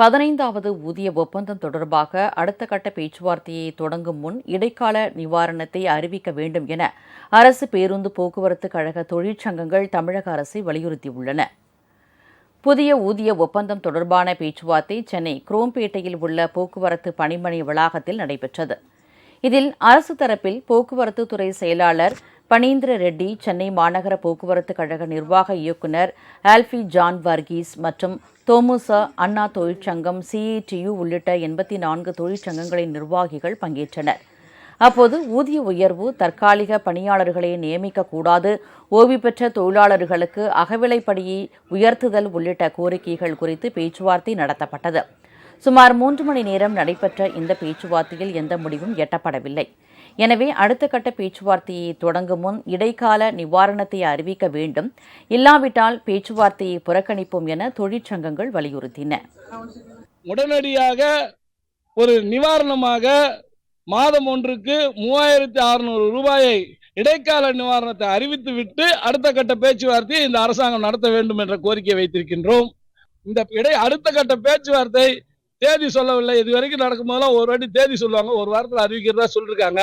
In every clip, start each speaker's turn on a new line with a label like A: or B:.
A: பதினைந்தாவது ஊதிய ஒப்பந்தம் தொடர்பாக அடுத்த கட்ட பேச்சுவார்த்தையை தொடங்கும் முன் இடைக்கால நிவாரணத்தை அறிவிக்க வேண்டும் என அரசு பேருந்து போக்குவரத்து கழக தொழிற்சங்கங்கள் தமிழக அரசை வலியுறுத்தியுள்ளன. புதிய ஊதிய ஒப்பந்தம் தொடர்பான பேச்சுவார்த்தை சென்னை குரோம்பேட்டையில் உள்ள போக்குவரத்து பணிமனை வளாகத்தில் நடைபெற்றது. இதில் அரசு தரப்பில் போக்குவரத்து துறை செயலாளர் பனீந்திர ரெட்டி சென்னை மாநகர போக்குவரத்து கழக நிர்வாக இயக்குநர் ஆல்ஃபி ஜான் வர்கீஸ் மற்றும் தோமுச அண்ணா தொழிற்சங்கம் சிஇடியு உள்ளிட்ட எண்பத்தி நான்கு தொழிற்சங்கங்களின் நிர்வாகிகள் பங்கேற்றனர். அப்போது ஊதிய உயர்வு தற்காலிக பணியாளர்களை நியமிக்கக்கூடாது ஓய்வு பெற்ற தொழிலாளர்களுக்கு அகவிலைப்படியை உயர்த்துதல் உள்ளிட்ட கோரிக்கைகள் குறித்து பேச்சுவார்த்தை நடத்தப்பட்டது. சுமார் மூன்று மணி நேரம் நடைபெற்ற இந்த பேச்சுவார்த்தையில் எந்த முடிவும் எட்டப்படவில்லை. எனவே அடுத்த கட்ட பேச்சுவார்த்தையை தொடங்கும் முன் இடைக்கால நிவாரணத்தை அறிவிக்க வேண்டும். இல்லாவிட்டால் பேச்சுவார்த்தையை புறக்கணிப்போம் என தொழிற்சங்கங்கள் வலியுறுத்தின.
B: உடனடியாக ஒரு நிவாரணமாக மாதம் ஒன்றுக்கு மூவாயிரத்தி அறுநூறு ரூபாயை இடைக்கால நிவாரணத்தை அறிவித்து விட்டு அடுத்த கட்ட பேச்சுவார்த்தையை இந்த அரசாங்கம் நடத்த வேண்டும் என்ற கோரிக்கை வைத்திருக்கின்றோம். இந்த இடை அடுத்த கட்ட பேச்சுவார்த்தை தேதி சொல்லவில்லை. இது வரைக்கும் நடக்கும்போதெல்லாம் ஒரு வாட்டி தேதி சொல்லுவாங்க. ஒரு வாரத்தில் அறிவிக்கிறதா சொல்லிருக்காங்க.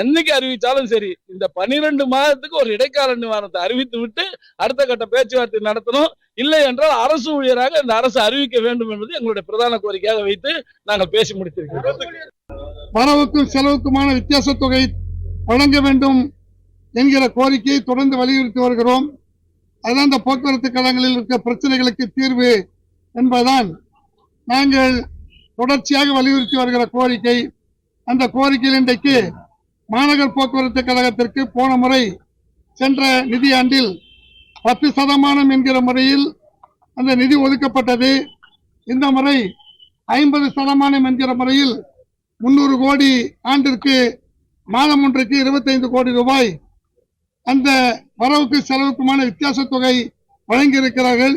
B: என்னைக்கு அறிவித்தாலும் சரி இந்த பன்னிரெண்டு மாதத்துக்கு ஒரு இடைக்கால நிவாரணத்தை அறிவித்து விட்டு அடுத்த கட்ட பேச்சுவார்த்தை நடத்தணும். இல்லை என்றால் அரசு ஊழியராக இந்த அரசு அறிவிக்க வேண்டும் என்பது எங்களுடைய பிரதான கோரிக்கையாக வைத்து நாங்கள் பேசி முடித்திருக்கிறோம்.
C: வரவுக்கும் செலவுக்குமான வித்தியாச தொகை வழங்க வேண்டும் என்கிற கோரிக்கையை தொடர்ந்து வலியுறுத்தி வருகிறோம். அதுதான் இந்த போக்குவரத்து கழகங்களில் இருக்க பிரச்சனைகளுக்கு தீர்வு என்பதுதான். நாங்கள் தொடர்ச்சியாக வலியுறுத்தி வருகிற கோரிக்கை அந்த கோரிக்கையில் இன்றைக்கு மாநகர் போக்குவரத்து கழகத்திற்கு போன முறை சென்ற நிதியாண்டில் பத்து சதமானம் என்கிற முறையில் அந்த நிதி ஒதுக்கப்பட்டது. இந்த முறை ஐம்பது சதமானம் என்கிற முறையில் முன்னூறு கோடி ஆண்டிற்கு மாதம் ஒன்றுக்கு இருபத்தைந்து கோடி ரூபாய் அந்த வரவுக்கு செலவுக்குமான வித்தியாச தொகை வழங்கியிருக்கிறார்கள்.